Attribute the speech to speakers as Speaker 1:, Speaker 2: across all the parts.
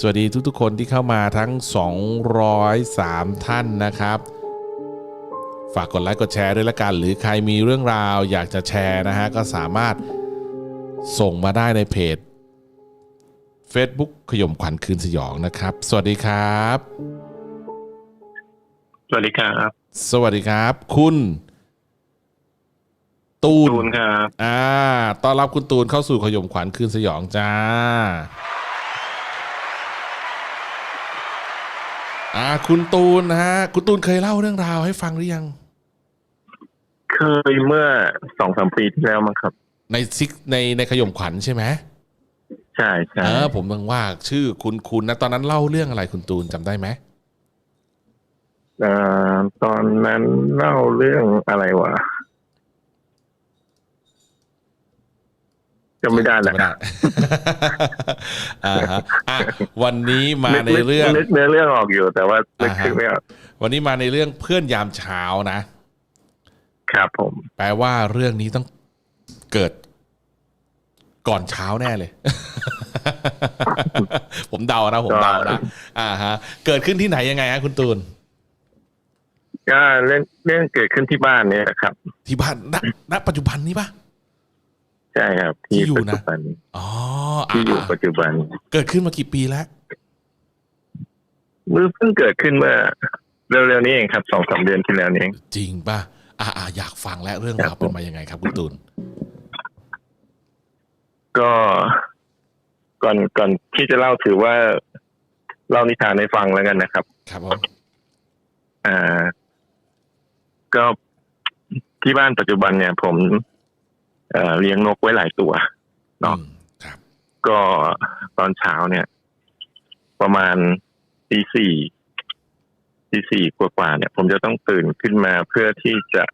Speaker 1: สวัสดีทุกๆคนที่เข้ามาทั้ง 203 ท่านนะครับ ฝากกดไลค์กดแชร์ด้วยละกัน หรือใครมีเรื่องราวอยากจะแชร์นะฮะ ก็สามารถส่งมาได้ในเพจ Facebook ขยมขวัญคืนสยองนะครับ สวัสดีครับ
Speaker 2: สวัสดีครับ
Speaker 1: สวัสดีครับ คุณ ตูน
Speaker 2: ตูนครับ
Speaker 1: อ่าต้อนรับคุณตูนเข้าสู่ขยมขวัญคืนสยองจ้า อ่า คุณตูนนะฮะ คุณตูนเคยเล่าเรื่องราวให้ฟังหรือยัง
Speaker 2: เคยเมื่อสองสามปีที่แล้วมั้งครับ
Speaker 1: ในซิกในในขยมขวัญใช่ไหม
Speaker 2: ใช่ใช่
Speaker 1: เออผมต้องว่าชื่อคุณคุณนะ ตอนนั้นเล่าเรื่องอะไรคุณตูนจำได้ไหม
Speaker 2: เอ่อตอนนั้นเล่าเรื่องอะไรวะ จำไม่ได้แหละ
Speaker 1: จำไม่ได้อ่าฮะอะวันนี้มาในเรื่อง
Speaker 2: นึกเนื้อเรื่องออกอยู่แต่ว่านึก
Speaker 1: อ่าฮะ
Speaker 2: ชื่อไม่ออก
Speaker 1: วันนี้มาในเรื่องเพื่อนยามเช้านะ
Speaker 2: ครับผม
Speaker 1: แปลว่าเรื่องนี้ต้องเกิด ก่อนเช้าแน่เลย ผมเดานะผมเดานะอ่าฮะ เกิดขึ้นที่ไหนยังไงฮะคุณตูน
Speaker 2: ก็เรื่องเรื่องเกิดขึ้นที่บ้านเนี่ยครับ
Speaker 1: ที่บ้านณณปัจจุบันนี้ปะ
Speaker 2: ใช่ครับ ที่
Speaker 1: ที่อยู่
Speaker 2: ปัจ
Speaker 1: นะ
Speaker 2: จุบัน
Speaker 1: อ๋อ
Speaker 2: ที่อยู่
Speaker 1: อ่า
Speaker 2: ปัจจุบัน
Speaker 1: เกิดขึ้นมากี่ปีแล้ว
Speaker 2: มือเพิ่งเกิดขึ้นเมื่อเร็วๆนี้เองครับสองสามเดือนที่แล้วนี่เอง
Speaker 1: จริงป่ะอ่าอ่าอยากฟังแล้วเรื่องราว
Speaker 2: ครับผม
Speaker 1: เป็นมายังไงครับคุณตูน
Speaker 2: ก็ก่อนก่อนที่จะเล่าถือว่าเล่านิทานให้ฟังแล้วกันนะครับ
Speaker 1: ครับผม
Speaker 2: อ่า ก็ที่บ้านปัจจุบันเนี่ย ผม เอ่อเลี้ยงนกไว้หลายตัวเนาะ
Speaker 1: อืมครับ
Speaker 2: ก็ตอนเช้าเนี่ย ประมาณตีสี่ตีสี่กว่าๆเนี่ย ผมจะต้องตื่นขึ้นมาเพื่อที่จะ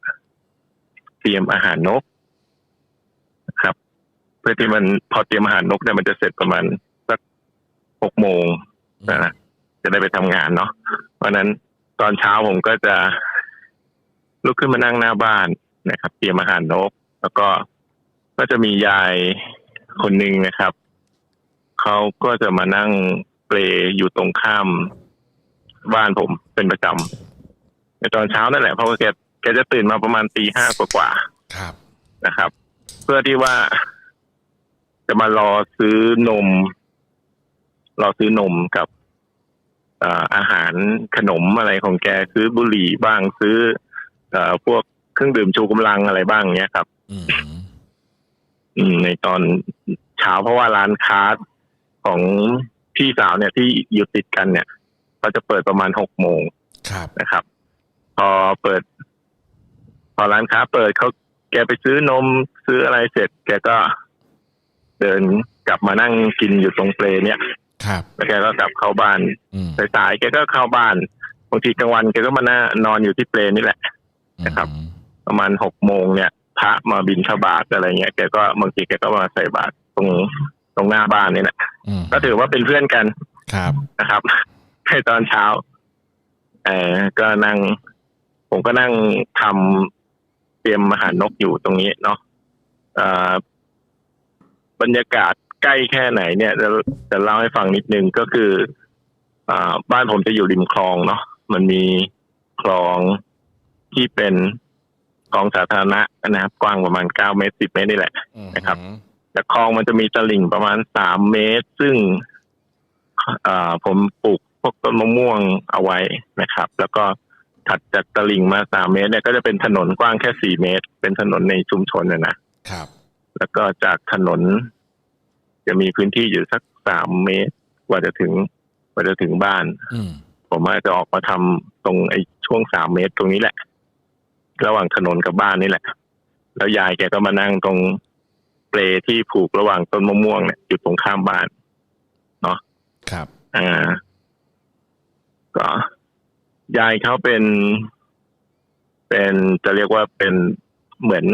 Speaker 2: เตรียมอาหารนกนะครับ เพื่อที่มันพอเตรียมอาหารนกเนี่ยมันจะเสร็จประมาณสักหกโมงนะจะได้ไปทำงานเนาะเพราะฉะนั้นตอนเช้าผมก็จะลุกขึ้นมานั่งหน้าบ้านนะครับ เตรียมอาหารนก แล้วก็ ก็จะมียายคนหนึ่งนะครับ เขาก็จะมานั่งเปลอยู่ตรงข้ามบ้านผมเป็นประจำในตอนเช้านั่นแหละเพราะว่าแกแกจะตื่นมาประมาณตีห้ากว่าๆ
Speaker 1: ครับ
Speaker 2: นะครับ เพื่อที่ว่า จะมารอซื้อนม รอซื้อนมกับเอ่ออาหารขนมอะไรของแกซื้อบุหรี่บ้างซื้อเอ่อพวกเครื่องดื่มชูกำลังอะไรบ้างเนี้ยครับ
Speaker 1: อืม
Speaker 2: อืม ในตอนเช้าเพราะว่าร้านค้าของพี่สาวเนี่ยที่อยู่ติดกันเนี่ยเขาจะเปิดประมาณหกโมง
Speaker 1: ครับ
Speaker 2: นะครับ พอเปิด พอร้านค้าเปิดเขาแกไปซื้อนมซื้ออะไรเสร็จ แกก็เดินกลับมานั่งกินอยู่ตรงเปลเนี่ย
Speaker 1: ครับ
Speaker 2: แล้วแกก็กลับเข้าบ้าน
Speaker 1: อืม
Speaker 2: สายๆแกก็เข้าบ้านบางทีกลางวันแกก็มานั่งนอนอยู่ที่เปลนี่แหละนะครับ
Speaker 1: อืม
Speaker 2: ประมาณหกโมงเนี่ย พระมาบินชบาตอะไรเงี้ยแกก็บางทีแกก็มาใส่บาตรตรงตรงหน้าบ้านนี่แหละ
Speaker 1: อืม
Speaker 2: ก็ถือว่าเป็นเพื่อนกัน
Speaker 1: ครับ
Speaker 2: นะครับในตอนเช้าเออก็นั่ง ผมก็นั่งทำเตรียมอาหารนกอยู่ตรงนี้เนาะเอ่อบรรยากาศใกล้แค่ไหนเนี่ยจะจะเล่าให้ฟังนิดนึงก็คือ อ่า บ้านผมจะอยู่ริมคลองเนาะมันมีคลองที่เป็น คลองสาธารณะนะครับ กว้างประมาณเก้าเมตรสิบเมตรนี่แหละ
Speaker 1: อืม
Speaker 2: นะครับแต่คลองมันจะมีตลิ่งประมาณสามเมตร ซึ่งเอ่อผมปลูกพวกต้นมะม่วงเอาไว้นะครับ แล้วก็ถัดจากตลิ่งมาสามเมตรเนี่ยก็จะเป็นถนนกว้างแค่สี่เมตร เป็นถนนในชุมชนนะนะครับ แล้วก็จากถนน จะมีพื้นที่อยู่สักสามเมตรกว่าจะถึงกว่าจะถึงบ้าน
Speaker 1: อืม
Speaker 2: ผมอาจจะออกมาทำตรงไอ้ช่วงสามเมตรตรงนี้แหละ ระหว่างถนนกับบ้านนี่แหละแล้วยายแกก็มานั่งตรงเปลที่ผูกระหว่างต้นมะม่วงเนี่ยอยู่ตรงข้ามบ้าน
Speaker 1: ครับ
Speaker 2: อ่าก็ยายเขาเป็น เป็นจะเรียกว่าเป็นเหมือน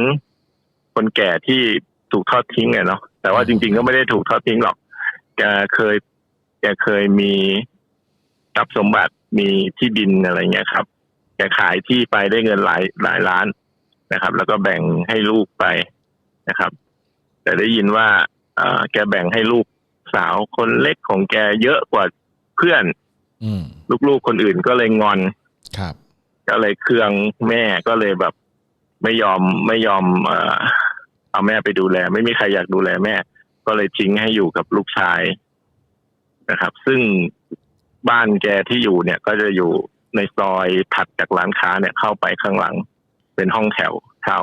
Speaker 2: คนแก่ที่ถูกทอดทิ้งอะเนาะแต่ว่าจริง ๆ ก็ไม่ได้ถูกทอดทิ้งหรอกแกเคยแกเคยมีทรัพย์สมบัติมีที่ดินอะไรเงี้ยครับ แกขายที่ไปได้เงินหลายหลายล้านนะครับ แล้วก็แบ่งให้ลูกไปนะครับ แต่ได้ยินว่าเอ่อแกแบ่งให้ลูกสาวคนเล็กของแกเยอะกว่าเพื่อน
Speaker 1: อืม
Speaker 2: ลูกๆคนอื่นก็เลยงอน
Speaker 1: ครับ
Speaker 2: ก็เลยเคืองแม่ก็เลยแบบ ไม่ยอมไม่ยอมเอ่อเอาแม่ไปดูแล ไม่มีใครอยากดูแลแม่ ก็เลยทิ้งให้อยู่กับลูกชายนะครับ ซึ่งบ้านแกที่อยู่เนี่ย ก็จะอยู่ ในซอยถัดจากร้านค้าเนี่ยเข้าไปข้างหลัง เป็นห้องแถวเช่า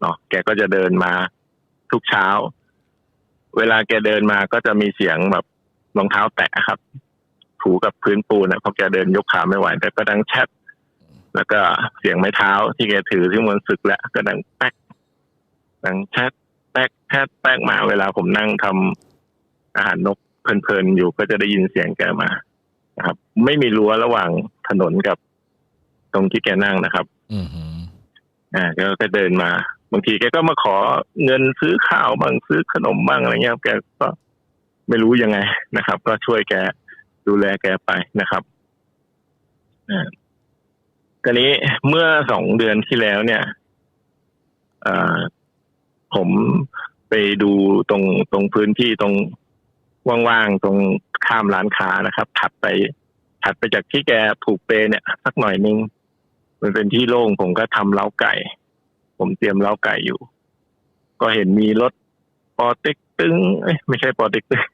Speaker 2: เนาะแกก็จะเดินมาทุกเช้า เวลาแกเดินมาก็จะมีเสียงแบบรองเท้าแตะครับ ถูกับพื้นปูนนะเพราะแกเดินยกขาไม่ไหวแต่ก็ดังแชทแล้วก็เสียงไม้เท้าที่แกถือที่มันสึกแล้วก็ดังแป๊กดังแชทแป๊กแชทแป๊กมาเวลาผมนั่งทำอาหารนกเพลินๆอยู่ก็จะได้ยินเสียงแกมา นะครับ ไม่มีรั้วระหว่างถนนกับ ตรงที่แกนั่งนะครับ
Speaker 1: อืมหืม
Speaker 2: อ่าแกก็เดินมา บางทีแกก็มาขอเงินซื้อข้าวบ้างซื้อขนมบ้างอะไรเงี้ยแกก็ไม่รู้ยังไงนะครับ ก็ช่วยแกดูแลแกไปนะครับอ่าทีนี้เมื่อสองเดือนที่แล้วเนี่ยอ่าผมไปดูตรงตรงพื้นที่ตรง ว่างๆตรงข้ามร้านค้านะครับ ถัดไป ถัดไปจากที่แกผูกเปลเนี่ย สักหน่อยนึง มันเป็นที่โล่งผมก็ทำเล้าไก่ ผมเตรียมเล้าไก่อยู่ ก็เห็นมีรถปอเต็กตึงเอ้ยไม่ใช่ปอเต็กตึง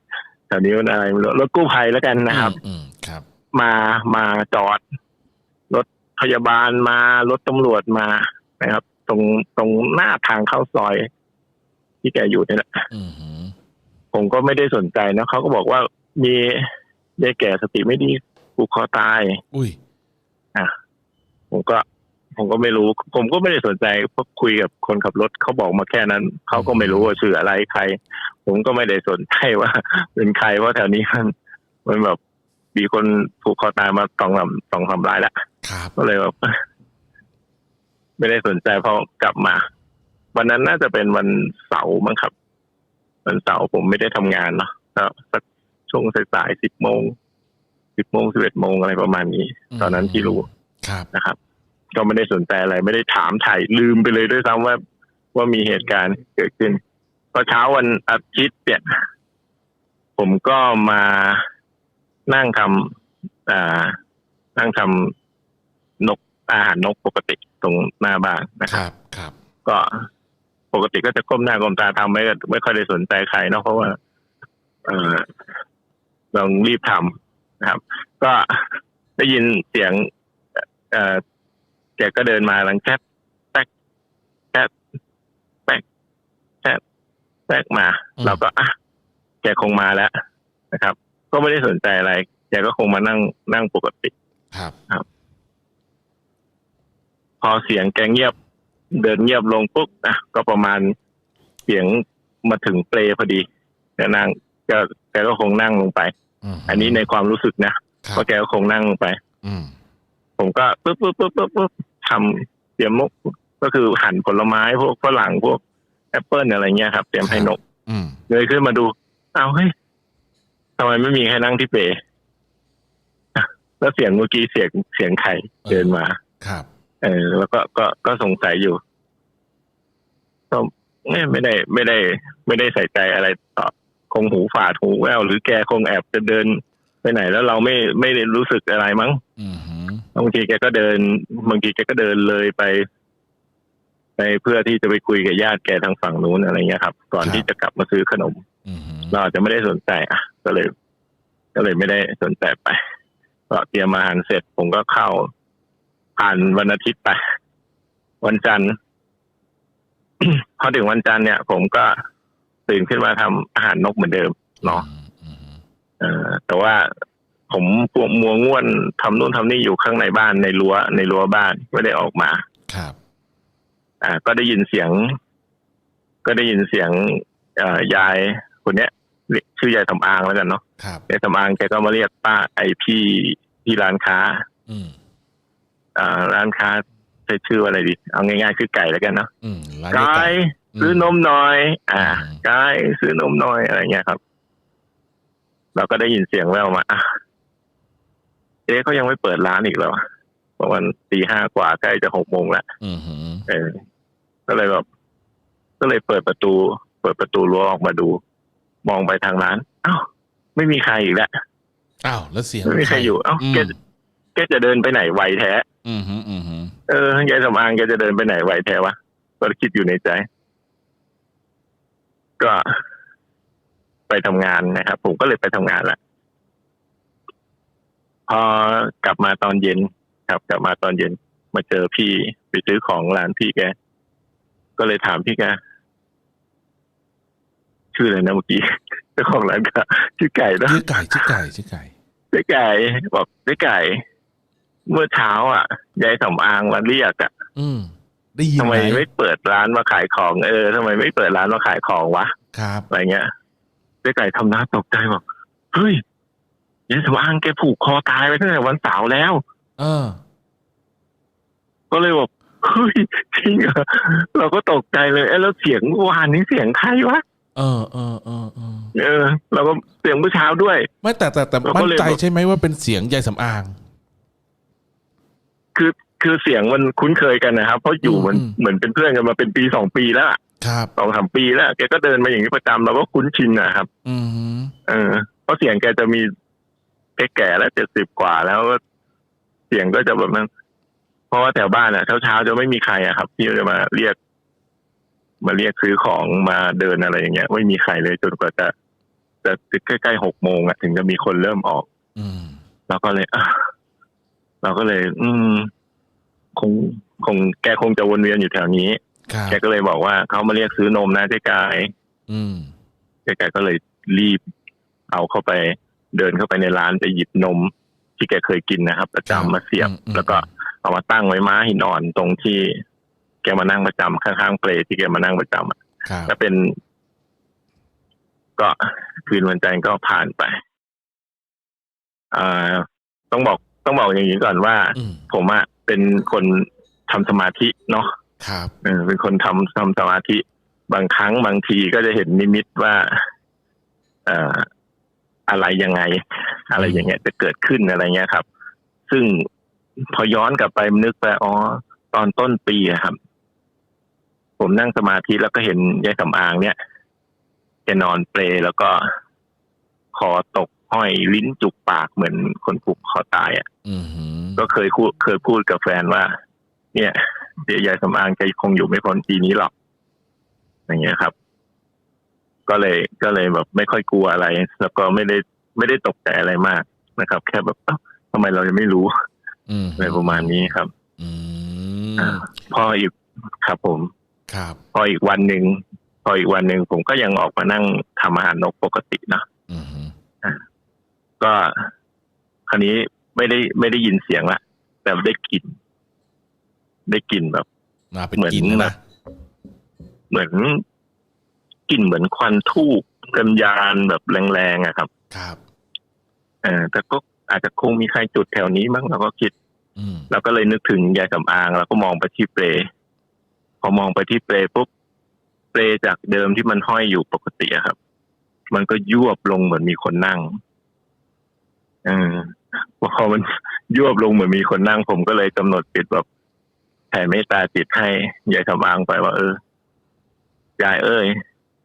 Speaker 2: แถวนี้มันอะไรไม่รู้รถกู้ภัยแล้วกันนะครับ
Speaker 1: อืมครับ
Speaker 2: มามาจอด รถพยาบาลมารถตำรวจมานะครับ ตรงตรงหน้าทางเข้าซอย ที่แกอยู่เนี่ยแหละ
Speaker 1: อืมหืม
Speaker 2: ผมก็ไม่ได้สนใจนะเขาก็บอกว่ามียายแก่สติไม่ดีผูกคอตาย
Speaker 1: อุ้ย
Speaker 2: ผมก็ ผมก็ไม่รู้ ผมก็ไม่ได้สนใจเพราะคุยกับคนขับรถเขาบอกมาแค่นั้นเขาก็ไม่รู้ว่าชื่ออะไรใคร ผมก็ไม่ได้สนใจว่า เป็นใครว่าแถวนี้มันมันแบบมีคนผูกคอตายมาสองสามสองสามรายแล้ว
Speaker 1: ครับ
Speaker 2: ก็เลยแบบไม่ได้สนใจพอกลับมา วันนั้นน่าจะเป็นวันเสาร์มั้งครับ วันเสาร์ผมไม่ได้ทำงานเนาะก็สักช่วงสายๆสิบโมงสิบโมงสิบเอ็ดโมงอะไรประมาณนี้ ตอนนั้นที่รู้
Speaker 1: ครับ
Speaker 2: นะครับ ก็ไม่ได้สนใจอะไร ไม่ได้ถามถ่ายลืมไปเลยด้วยซ้ำว่าว่ามีเหตุการณ์เกิดขึ้นพอเช้าวันอาทิตย์เนี่ย ผมก็มานั่งทำอ่า นั่งทำนกอาหารนกปกติตรงหน้าบ้านนะ
Speaker 1: ค
Speaker 2: ครับ
Speaker 1: รับ ครับ
Speaker 2: ก็ ปกติก็จะก้มหน้าก้มตาทำไม่ไม่ค่อยได้สนใจใครเนาะเพราะว่า เออลองรีบทำนะครับ ก็ได้ยินเสียง เออแกก็เดินมาหลังแคบแป๊กแป๊กแป๊กแป๊กแป๊กมา เราก็อะแกคงมาแล้วนะครับ ก็ไม่ได้สนใจอะไรแกก็คงมานั่งนั่งปกติ
Speaker 1: ครับ
Speaker 2: พอเสียงแกเงียบ เดินเงียบลงปุ๊บอะก็ประมาณเสียงมาถึงเปลพอดีแกนั่งแกแกก็คงนั่งลงไป
Speaker 1: อืม
Speaker 2: อันนี้ในความรู้สึกนะครับว่าแกก็คงนั่งลงไป
Speaker 1: อืม
Speaker 2: ผมก็ปุ๊บปุ๊บปุ๊บปุ๊บปุ๊บทำเตรียมนกก็คือหั่นผลไม้พวกฝรั่งพวกแอปเปิลอะไรเงี้ยครับเตรียมให้นก
Speaker 1: อืม
Speaker 2: เงยขึ้นมาดูอ้าวเฮ้ยทำไมไม่มีใครนั่งที่เปรอะแล้วเสียงเมื่อกี้เสียงเสียงใครเดินมา
Speaker 1: ครับ
Speaker 2: เออแล้วก็ก็ก็สงสัยอยู่ก็ไม่ไม่ได้ไม่ได้ ไม่ได้ใส่ใจอะไรต่อคงหูฝาดหูแววหรือแกคงแอบจะเดินไปไหน แล้วเราไม่ไม่ได้รู้สึกอะไรมั้ง
Speaker 1: อืมหืม
Speaker 2: บางทีแกก็เดินบางทีแกก็เดินเลยไป ไปเพื่อที่จะไปคุยกับญาติแกทางฝั่งนู้นอะไรเงี้ยครับ ก่อนที่จะกลับมาซื้อขนม
Speaker 1: อืมหืม
Speaker 2: เราอาจจะไม่ได้สนใจอะก็เลย ก็เลยไม่ได้สนใจไปก็เตรียมอาหารเสร็จผมก็เข้า ผ่านวันอาทิตย์ไปวันจันทร์พอถึงวันจันทร์เนี่ย ผมก็ตื่นขึ้นมาทำอาหารนกเหมือนเดิมเนาะ
Speaker 1: อืมหืม
Speaker 2: เออแต่ว่าผมปวมัวง่วนทำนู่นทำนี่อยู่ข้างในบ้านในรั้วในรั้วบ้านไม่ได้ออกมา
Speaker 1: ครับ
Speaker 2: อ่า ก็ได้ยินเสียง ก็ได้ยินเสียงเอ่อยายคนเนี้ยเรียกชื่อยายสำอางแล้วกันเนาะ
Speaker 1: ครับ
Speaker 2: ยายสำอางแกก็มาเรียกป้าไอพี่ที่ร้านค้า
Speaker 1: อืม
Speaker 2: อ่า ร้านค้าใช้ชื่อว่าอะไรดี เอาง่ายๆคือไก่แล้วกันเนาะ
Speaker 1: อืมร้าน
Speaker 2: ไก่
Speaker 1: เดียวกัน
Speaker 2: ซื้อนมหน่อย อ่า
Speaker 1: อืม
Speaker 2: ไก่ซื้อนมหน่อยอะไรเงี้ยครับ เราก็ได้ยินเสียงแว่วมาอะเอ๊ะเขายังไม่เปิดร้านอีกเหรอประมาณตีห้ากว่าใกล้จะหกโมงแล้ว
Speaker 1: อืมหืม
Speaker 2: เออ ก็เลยแบบ ก็เลยเปิดประตู เปิดประตูรั้วออกมาดู มองไปทางร้าน อ้าวไม่มีใครอีกแล้ว
Speaker 1: อ้าวแล้วเสียง
Speaker 2: ไม่มีใครอยู่ เอ้าแก
Speaker 1: ม
Speaker 2: แกจะเดินไปไหนไวแท้
Speaker 1: อืมฮึอืมฮึ
Speaker 2: เออยายสำอางแกจะเดินไปไหนไวแท้วะก็คิดอยู่ในใจ ก็ไปทำงานนะครับ ผมก็เลยไปทำงานละพอกลับมาตอนเย็น ครับ กลับมาตอนเย็น มาเจอพี่ไปซื้อของร้านพี่แก ก็เลยถามพี่แกชื่ออะไรนะเมื่อกี้เจ้าของร้านก็ชื่อไก่นะ
Speaker 1: ชื่อไก่ชื่อไก่ชื่อไก่
Speaker 2: เจ๊ไก่บอกเจ๊ไก่ เมื่อเช้าอะยายสำอางมาเรียกอะ
Speaker 1: อืมได้ยิน
Speaker 2: ทำ
Speaker 1: ไห
Speaker 2: ไม
Speaker 1: ม
Speaker 2: ไม่เปิดร้านมาขายของ เออทำไมไม่เปิดร้านมาขายของวะ
Speaker 1: ครับ
Speaker 2: อะไรเงี้ยเจ๊ไก่ทำหน้าตกใจบอกเฮ้ยยายสำอางแกผูกคอตายไปตั้งแต่วันเสาร์แล้ว
Speaker 1: เออ
Speaker 2: ก็เลยบอกเฮ้ยจริงเหรอเราก็ตกใจเลยเอ้แล้วเสียงเมื่อวานนี้เสียงใครวะ
Speaker 1: เออเออเออเออ
Speaker 2: เออเราก็เสียงเมื่อเช้าด้วย
Speaker 1: ไม่แต่แต่แต่
Speaker 2: เราก็
Speaker 1: มั่น
Speaker 2: เลย
Speaker 1: ใจ
Speaker 2: บอก
Speaker 1: ใช่ไหมว่าเป็นเสียงยายสำอาง
Speaker 2: คือคือเสียงมันคุ้นเคยกันนะครับ เพราะอยู่มัน
Speaker 1: อืม
Speaker 2: เหมือนเป็นเพื่อนกันมาเป็นปีสองปีแล้วอะ
Speaker 1: ครับ
Speaker 2: สองสามปีแล้วแกก็เดินมาอย่างนี้ประจำเราก็คุ้นชินนะครับ
Speaker 1: อืมฮึ
Speaker 2: เออเพราะเสียงแกจะมีแกแก่แล้วเจ็ดสิบกว่าแล้วก็เสียงก็จะแบบนั้นเพราะว่าแถวบ้านอะเช้าเช้าๆจะไม่มีใครอะครับ ที่จะมาเรียก มาเรียกซื้อของมาเดินอะไรอย่างเงี้ย ไม่มีใครเลยจนกว่าจะจะใกล้ๆหกโมงอะถึงจะมีคนเริ่มออก
Speaker 1: อืม
Speaker 2: เราก็เลยอะ เราก็เลย อืม คงคงแกคงจะวนเวียนอยู่แถวนี้
Speaker 1: ครับ
Speaker 2: แกก็เลยบอกว่าเขามาเรียกซื้อนมนะเจ๊กาย
Speaker 1: อืม
Speaker 2: เจ๊กายก็เลยรีบ เอาเข้าไป เดินเข้าไปในร้านไปหยิบนม ที่แกเคยกินนะครับ ประจำมาเสียบ
Speaker 1: อืมอืม
Speaker 2: แล้วก็เอามาตั้งไว้ม้าหินอ่อนตรงที่ แกมานั่งประจำข้างๆเปลที่แกมานั่งประจำอะ
Speaker 1: ครับ
Speaker 2: ก็เป็น ก็คืนวันจันทร์ก็ผ่านไปอ่าต้องบอก ต้องบอกอย่างนี้ก่อนว่า
Speaker 1: อืม
Speaker 2: ผมอะเป็นคนทำสมาธิเนาะ
Speaker 1: ครับ
Speaker 2: เออเป็นคนทำทำสมาธิ บางครั้งบางทีก็จะเห็นนิมิตว่าเอ่ออะไรยังไง อะไรอย่างเงี้ยจะเกิดขึ้นอะไรเงี้ยครับ ซึ่งพอย้อนกลับไปนึกไปอ๋อตอนต้นปีอะครับ ผมนั่งสมาธิแล้วก็เห็นยายสำอางเนี่ยแกนอนเปลแล้วก็คอตก ห้อยลิ้นจุกปากเหมือนคนผูกคอตายอะ
Speaker 1: อืมฮึ
Speaker 2: ก็เคยพูดเคยพูดกับแฟนว่า เนี่ยเดี๋ยวยายสำอางแกคงอยู่ไม่พ้นปีนี้หรอก อย่างเงี้ยครับ ก็เลยก็เลยแบบไม่ค่อยกลัวอะไร แล้วก็ไม่ได้ไม่ได้ตกใจอะไรมากนะครับ แค่แบบเอ้าทำไมเรายังไม่รู้
Speaker 1: อืม
Speaker 2: อะไรประมาณนี้ครับ
Speaker 1: อืม
Speaker 2: อ่าพออีกครับผม
Speaker 1: ครับ
Speaker 2: พออีกวันหนึ่งพออีกวันหนึ่งผมก็ยังออกมานั่งทำอาหารนกปกตินะ
Speaker 1: อืมฮึ
Speaker 2: ก็คราวนี้ไม่ได้ไม่ได้ยินเสียงละแต่ได้กลิ่นได้กลิ่นแบบ
Speaker 1: มาเป็น
Speaker 2: เหมือน
Speaker 1: กินนะ
Speaker 2: แบ
Speaker 1: นะ
Speaker 2: บเหมือนกลิ่นเหมือนควันทูบกันยานแบบแรงๆอะครับ
Speaker 1: ครับ
Speaker 2: เออแต่ก็อาจจะคงมีใครจุดแถวนี้มั้งเราก็คิด
Speaker 1: อืม
Speaker 2: เราก็เลยนึกถึงยายสำอางเราก็มองไปที่เปลพอมองไปที่เปลปุ๊บเปลจากเดิมที่มันห้อยอยู่ปกติอะครับ มันก็ยวบลงเหมือนมีคนนั่ง เออพอมันยวบลงเหมือนมีคนนั่งผมก็เลยกำหนดจิตแบบแผ่เมตตาจิตให้ยายสำอางไปว่า เออยายเอ้ย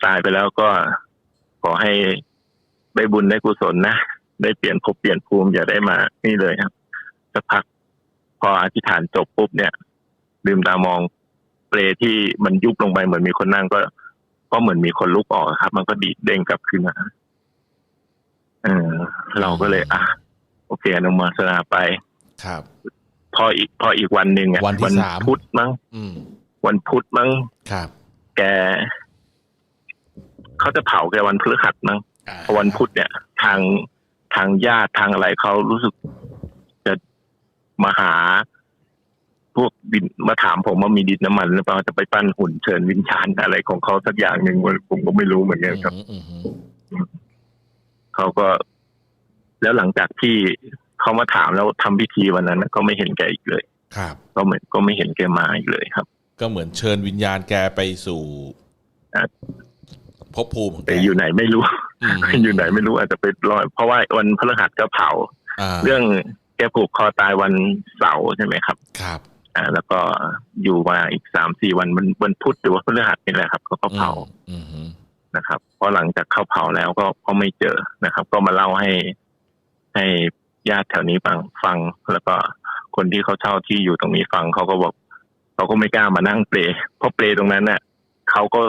Speaker 2: ตายไปแล้วก็ขอให้ได้บุญได้กุศลนะได้เปลี่ยนภพเปลี่ยนภูมิอย่าได้มา นี่เลยครับสักพักพออธิษฐานจบปุ๊บเนี่ยลืมตามองเปลที่มันยุบลงไปเหมือนมีคนนั่งก็ ก็เหมือนมีคนลุกออกครับ มันก็ดีดเด้งกลับขึ้นมา เออเราก็เลยอะโอเคอนุโมทนาไป
Speaker 1: ครับ
Speaker 2: พออีกพออีกวันหนึ่งอะ
Speaker 1: วันที่สาม
Speaker 2: พุธมั้ง
Speaker 1: อืม
Speaker 2: วันพุธมั้ง
Speaker 1: ครับ
Speaker 2: แกเขาจะเผาแกวันพฤหัสมั้ง
Speaker 1: อ่า
Speaker 2: พอวันพุธเนี่ย ทางทางญาติทางอะไรเขารู้สึกจะมาหา พวกดินมาถามผมว่ามีดินน้ำมันหรือเปล่าจะไปปั้นหุ่นเชิญวิญญาณอะไรของเขาสักอย่างหนึ่งผมก็ไม่รู้เหมือนกันครับ
Speaker 1: อืมอืม
Speaker 2: เขาก็ แล้วหลังจากที่เขามาถามแล้วทำพิธีวันนั้นก็ไม่เห็นแกอีกเลย
Speaker 1: ครับ
Speaker 2: ก็เหมือนก็ไม่เห็นแกมาอีกเลยครับ
Speaker 1: ก็เหมือนเชิญวิญญาณแกไปสู่
Speaker 2: อะ
Speaker 1: ภพภูมิของแก
Speaker 2: แต่อยู่ไหนไม่รู้
Speaker 1: ม
Speaker 2: อยู่ไหนไม่รู้อาจจะไปลอย เพราะว่าวันพฤหัสก็เผาาเรื่องแกผูกคอตายวันเสาร์ใช่ไหมครับ
Speaker 1: ครับ
Speaker 2: อ่า แล้วก็อยู่มาอีกสามสี่วันวันวันพุธหรือว่าพฤหัสนี่แหละครับเขาก็เผา
Speaker 1: อืมอืม
Speaker 2: นะครับเพราะหลังจากเขาเผาแล้วก็ก็ไม่เจอนะครับ ก็มาเล่าให้ให้ญาติแถวนี้ฟังฟัง แล้วก็คนที่เขาเช่าที่อยู่ตรงนี้ฟังเขาก็บอกเขาก็ไม่กล้ามานั่งเปลเพราะเปลตรงนั้นเนี่ยเขาก็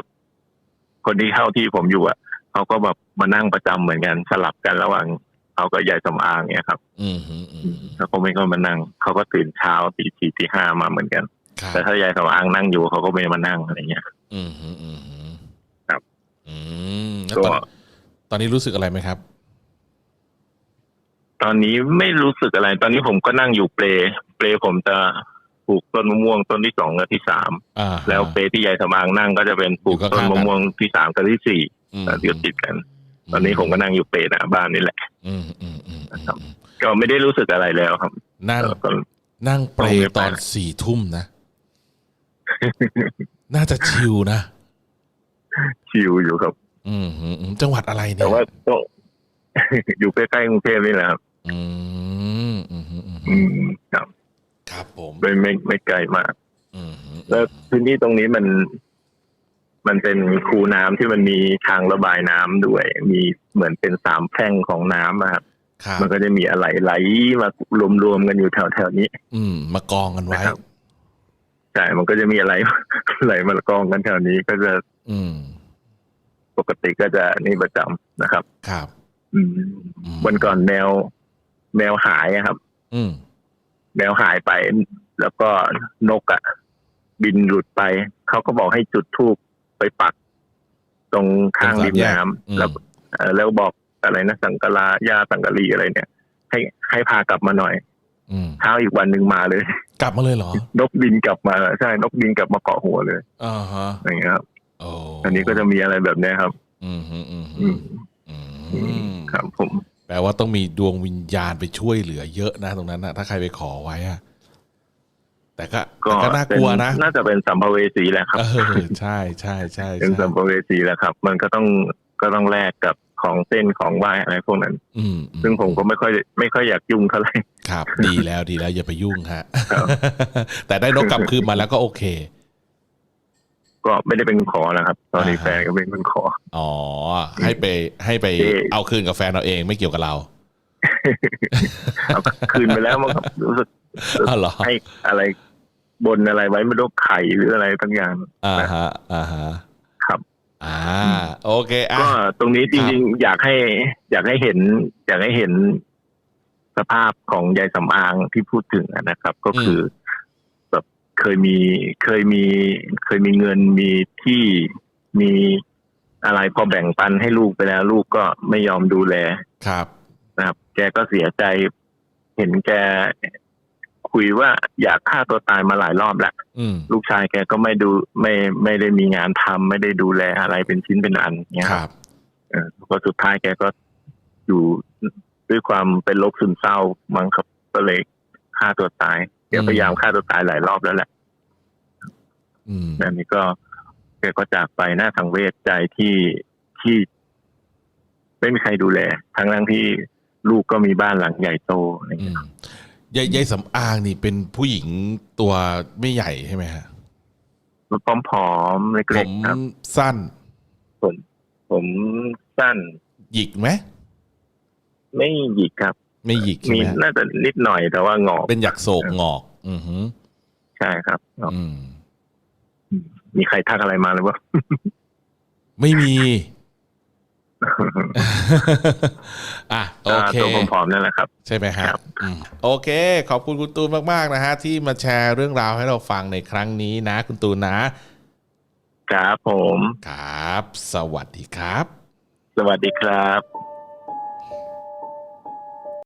Speaker 2: คนที่เข้าที่ผมอยู่อะเขาก็แบบมานั่งประจำเหมือนกันสลับกันระหว่างเขากับยายสำอางเนี่ยครับ
Speaker 1: อืมฮึอืมฮึ
Speaker 2: เขาก็ไม่ก็มานั่งเขาก็ตื่นเช้าตีสี่ตีห้ามาเหมือนกัน
Speaker 1: ครับ
Speaker 2: แต่ถ้ายายสำอางนั่งอยู่เขาก็ไม่มานั่งอะไรเงี้ย
Speaker 1: อืมฮึอืมฮึ
Speaker 2: ครับ
Speaker 1: อืมแล้ว
Speaker 2: ก็
Speaker 1: ตอนตอนนี้รู้สึกอะไรไหมครับ
Speaker 2: ตอนนี้ไม่รู้สึกอะไร ตอนนี้ผมก็นั่งอยู่เปลเปลผมจะปลูกต้นมะม่วงต้นที่สองกับที่สาม
Speaker 1: อ่า
Speaker 2: แล้วเปลที่ยายสำอางนั่งก็จะเป็นปลูก
Speaker 1: อยู่
Speaker 2: ต้น
Speaker 1: ข้างๆ
Speaker 2: มะม่วงที่สามกับที่สี่
Speaker 1: อืม
Speaker 2: เดียวติดกัน ตอนนี้ผมก็นั่งอยู่เปลหนะบ้านนี่แหละ
Speaker 1: อืมอืมอืมอืม
Speaker 2: ครับก็ไม่ได้รู้สึกอะไรแล้วครับ
Speaker 1: นั่ง
Speaker 2: แล้วก็
Speaker 1: นั่งเปร
Speaker 2: ตรงนี้
Speaker 1: ย์ตอน
Speaker 2: ไป
Speaker 1: สี่ทุ่มนะ น่าจะชิลนะ
Speaker 2: ชิลอยู่ครับ
Speaker 1: อืมฮึอืมจังหวัดอะไรเนี่
Speaker 2: แต่
Speaker 1: ย
Speaker 2: ว่าก็อยู่ใกล้ๆกรุงเทพนี่แหละครับ
Speaker 1: อืมอืมฮึอืม
Speaker 2: อื
Speaker 1: ฮึ
Speaker 2: มครับ
Speaker 1: ครับผม
Speaker 2: ไม่ไม่ไม่ไกลมาก
Speaker 1: อืมฮึ
Speaker 2: แล้วพื้นที่ตรงนี้มัน มันเป็นคูน้ำที่มันมีทางระบายน้ำด้วย มีเหมือนเป็นสามแพร่งของน้ำอะครับ
Speaker 1: ครับ
Speaker 2: มันก็จะมีอะไรไหลมารวมๆกันอยู่แถวๆนี้
Speaker 1: อืม มากองกันไว้
Speaker 2: นะครับใช่มันก็จะมีอะไรไหลมากองกันแถวนี้ก็จะ
Speaker 1: อืม
Speaker 2: ปกติก็จะนี่ประจำนะครับ
Speaker 1: ครับ
Speaker 2: อืม
Speaker 1: อืม
Speaker 2: วันก่อนแมว แมวหายอะครับ
Speaker 1: อืม
Speaker 2: แมวหายไป แล้วก็นกอะ่ะบินหลุดไป เขาก็บอกให้จุดทูบไปปัก ตรงข้างริมน้ำ
Speaker 1: อืม
Speaker 2: แล้วเอ่อแล้วบอกอะไรนะสังกะลาญาสังกะรีอะไรเนี่ย ให้ให้พากลับมาหน่อย
Speaker 1: อืม
Speaker 2: เช้าอีกวันหนึ่งมาเลย
Speaker 1: กลับมาเลยเหรอ
Speaker 2: นกบินกลับมาใช่ นกบินกลับมาเกาะหัวเลย
Speaker 1: อ่าฮะ
Speaker 2: อย่างเงี้ยครับ
Speaker 1: โอ้
Speaker 2: อันนี้ก็จะมีอะไรแบบเนี้ยครับ
Speaker 1: อืมฮึอืม
Speaker 2: อื
Speaker 1: ฮึ
Speaker 2: ม
Speaker 1: อื
Speaker 2: อืม
Speaker 1: ม
Speaker 2: ครับผม
Speaker 1: แปลว่าต้องมีดวงวิญญาณไปช่วยเหลือเยอะนะตรงนั้นนะถ้าใครไปขอไว้อะแต่ก็
Speaker 2: ก็
Speaker 1: แต่ก็น่ากลัวนะ
Speaker 2: เป็น่าจะเป็นสัมภเวสีแหละครับ
Speaker 1: เออใช่ใช่ใช่
Speaker 2: เป็น
Speaker 1: ใช่
Speaker 2: สัมภเวสีแหละครับ มันก็ต้องก็ต้องแลกกับของเส้นของไหว้อะไรพวกนั้น
Speaker 1: อืมอื
Speaker 2: ซึ่งผมก็ไม่ค่อยไม่ค่อยอยากยุ่งเท่าไหร่
Speaker 1: ครับ ดีแล้วดีแล้วอย่าไปยุ่งฮะ
Speaker 2: ครับ
Speaker 1: แต่ได้นกกลับคืนมาแล้วก็โอเค
Speaker 2: ก็ไม่ได้เป็นคนขอนะครับ ตอนนี้
Speaker 1: อ่าฮะ
Speaker 2: แฟนก็เป็นคนขอ
Speaker 1: อ๋อ ให้ไปให้ไป
Speaker 2: เอ๊ะ
Speaker 1: เอาคืนกับแฟนเราเองไม่เกี่ยวกับเรา
Speaker 2: เอาคืนไปแล้วมั้งครับรู้สึก
Speaker 1: อ๋อเหรอ
Speaker 2: ให้อะไรบนอะไรไว้ไม่รู้ไข่หรืออะไรทั้งอย่าง
Speaker 1: อ่าฮะอ่าฮะ
Speaker 2: ครับ
Speaker 1: อ่าโอเคอะ
Speaker 2: ก็ตรงนี้จริงๆ อยากให้ อยากให้เห็น อยากให้เห็นสภาพของยายสำอางที่พูดถึงอะนะครับ ก็คืออแบบ เคยมีเคยมีเคยมีเงินมีที่มีอะไรพอแบ่งปันให้ลูกไปแล้ว ลูกก็ไม่ยอมดูแล
Speaker 1: ครับ
Speaker 2: นะครับ แกก็เสียใจเห็นแกคุยว่าอยากฆ่าตัวตายมาหลายรอบแล้ว
Speaker 1: อืม
Speaker 2: ลูกชายแกก็ไม่ดูไม่ไม่ได้มีงานทำไม่ได้ดูแลอะไรเป็นชิ้นเป็นอันเนี่ย
Speaker 1: ค
Speaker 2: ครับ
Speaker 1: รับ
Speaker 2: เออพอสุดท้ายแกก็อยู่ด้วยความเป็นโรคซึมเศร้ามั้งครับก็เลยฆ่าตัวตาย แก
Speaker 1: อืม
Speaker 2: พยายามฆ่าตัวตายหลายรอบแล้วแหละ
Speaker 1: อืม
Speaker 2: อันนี้ก็แกก็จากไปหน้าสังเวชใจที่ที่ไม่มีใครดูแล ทั้งทั้งที่ลูกก็มีบ้านหลังใหญ่โตอะไร
Speaker 1: อื
Speaker 2: เงี้ย
Speaker 1: มยายยายสำอางนี่เป็นผู้หญิงตัวไม่ใหญ่ใช่ไหมฮะ
Speaker 2: แล้วผอมๆ
Speaker 1: ผ
Speaker 2: เล็ก
Speaker 1: ม
Speaker 2: ๆครับ
Speaker 1: สั้น
Speaker 2: ผมผมสั้น
Speaker 1: หยิกไหม
Speaker 2: ไม่หยิกครับ
Speaker 1: ไม่หยิกใช่
Speaker 2: มี
Speaker 1: ไหมฮะ
Speaker 2: น่าจะนิดหน่อยแต่ว่างอก
Speaker 1: เป็นหยักโศกงอก อือหือ
Speaker 2: ใช่ครับงอก
Speaker 1: อืม
Speaker 2: มีใครทักอะไรมาหรือว่า
Speaker 1: ไม่มี อะโอเค
Speaker 2: ตัวผอมๆนั่นแหละครับ
Speaker 1: ใช่ไหมฮะ
Speaker 2: ครับ
Speaker 1: อืมโอเค ขอบคุณคุณตูนมาก ๆ นะฮะ ที่มาแชร์เรื่องราวให้เราฟังในครั้งนี้นะ คุณตูนนะ
Speaker 2: ครับผม
Speaker 1: ครับ สวัสดีครับ
Speaker 2: สวัสดีครับ